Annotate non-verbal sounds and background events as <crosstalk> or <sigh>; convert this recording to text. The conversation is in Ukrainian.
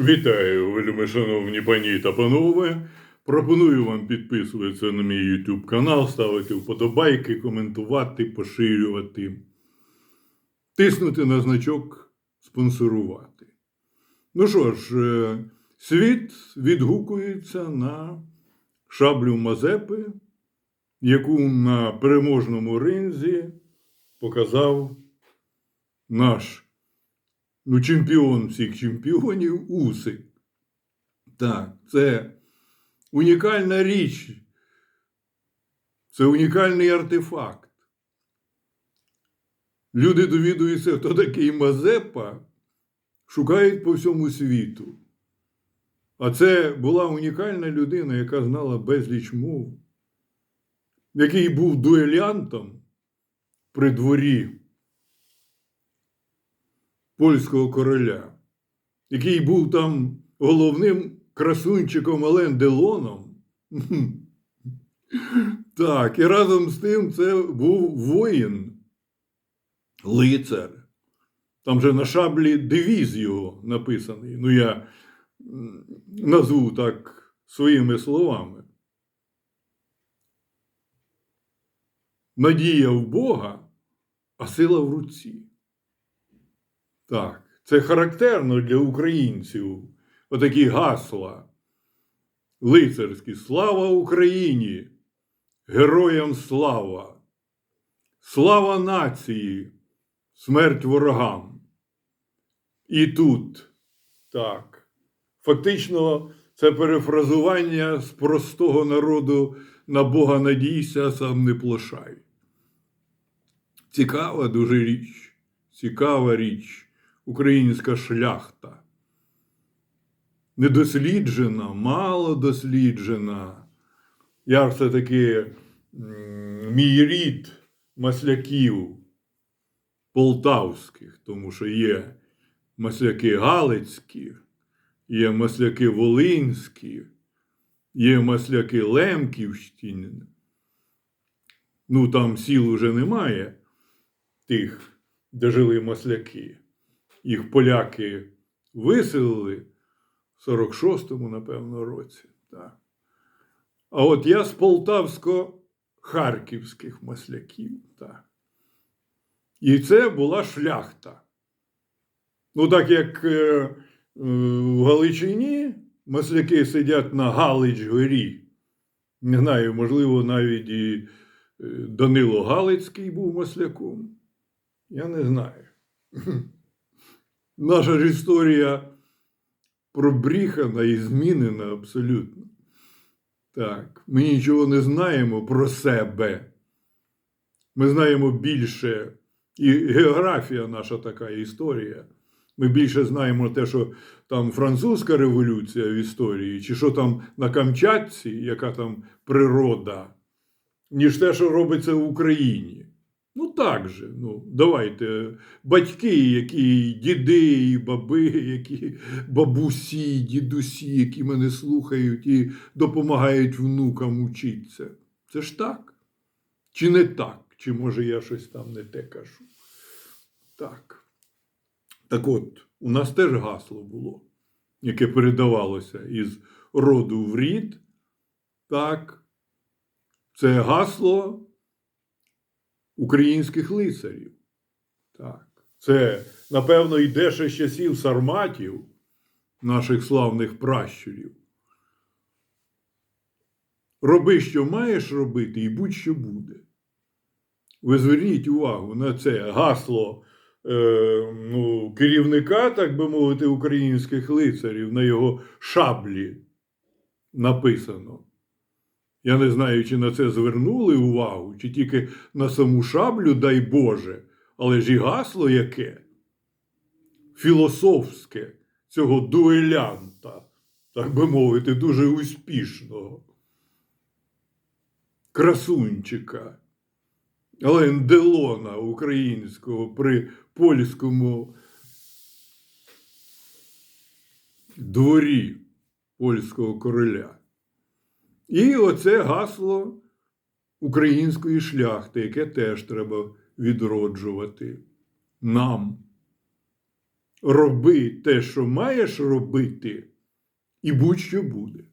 Вітаю, вельми шановні пані та панове. Пропоную вам підписуватися на мій YouTube канал, ставити вподобайки, коментувати, поширювати, тиснути на значок спонсорувати. Ну що ж, е, світ відгукується на шаблю Мазепи, яку на переможному ринзі показав наш ну, чемпіон всіх чемпіонів Усик. Так, це унікальна річ. Це унікальний артефакт. Люди довідуються, хто такий Мазепа, шукають по всьому світу. А це була унікальна людина, яка знала безліч мов, який був дуелянтом при дворі польського короля, який був там головним красунчиком Ален Делоном. <laughs> Так, і разом з тим це був воїн, лицар. Там же на шаблі девіз його написаний. Ну, я назву так своїми словами. Надія в Бога, а сила в руці. Так, це характерно для українців. Отакі гасла. Лицарські. Слава Україні! Героям слава! Слава нації! Смерть ворогам! І тут так. Фактично, це перефразування з простого народу на Бога надійся, сам не плашай. Цікава дуже річ, цікава річ українська шляхта. Недосліджена, мало досліджена. Я все-таки мій рід масляків полтавських, тому що є масляки Галицькі, є масляки Волинські, є масляки Лемківщини. Ну, там сіл уже немає тих, де жили масляки. Їх поляки виселили в 46-му, напевно, році. Так. А от я з полтавсько-харківських масляків. Так. І це була шляхта. Ну, так як е, в Галичині масляки сидять на Галич горі. Не знаю, можливо, навіть і е, Данило Галицький був масляком. Я не знаю. Наша ж історія пробріхана і змінена абсолютно. Так, ми нічого не знаємо про себе. Ми знаємо більше, і географія наша така історія. Ми більше знаємо те, що там французька революція в історії, чи що там на Камчатці, яка там природа, ніж те, що робиться в Україні. Ну так же, ну давайте, батьки, які діди і баби, які бабусі, дідусі, які мене слухають і допомагають внукам учитися. Це ж так? Чи не так? Чи може я щось там не те кажу? Так. Так от, у нас теж гасло було, яке передавалося із роду в рід. Так, це гасло українських лицарів. Так. Це, напевно, йде ще з часів сарматів, наших славних пращурів. Роби, що маєш робити, і будь-що буде. Ви зверніть увагу на це гасло е, ну, керівника, так би мовити, українських лицарів на його шаблі написано. Я не знаю, чи на це звернули увагу, чи тільки на саму шаблю, дай Боже, але ж і гасло яке філософське цього дуелянта, так би мовити, дуже успішного, красунчика, Делона українського при польському дворі польського короля. І оце гасло української шляхти, яке теж треба відроджувати нам. роби те, що маєш робити, і будь-що буде.